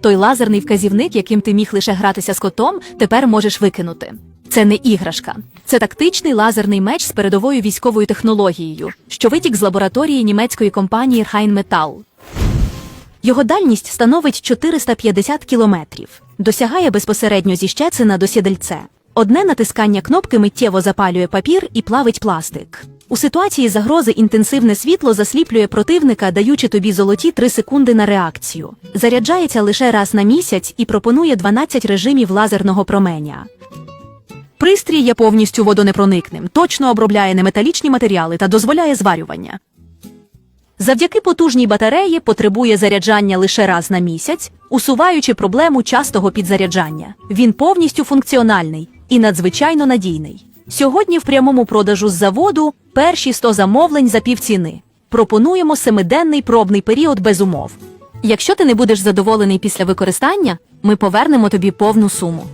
Той лазерний вказівник, яким ти міг лише гратися з котом, тепер можеш викинути. Це не іграшка, це тактичний лазерний меч з передовою військовою технологією, що витік з лабораторії німецької компанії Rheinmetall. Його дальність становить 450 кілометрів, досягає безпосередньо зі Щецина до Сідельце. Одне натискання кнопки миттєво запалює папір і плавить пластик. У ситуації загрози інтенсивне світло засліплює противника, даючи тобі золоті 3 секунди на реакцію. Заряджається лише раз на місяць і пропонує 12 режимів лазерного променя. Пристрій є повністю водонепроникним, точно обробляє неметалічні матеріали та дозволяє зварювання. Завдяки потужній батареї потребує заряджання лише раз на місяць, усуваючи проблему частого підзаряджання. Він повністю функціональний і надзвичайно надійний. Сьогодні в прямому продажу з заводу перші 100 замовлень за півціни. Пропонуємо семиденний пробний період без умов. Якщо ти не будеш задоволений після використання, ми повернемо тобі повну суму.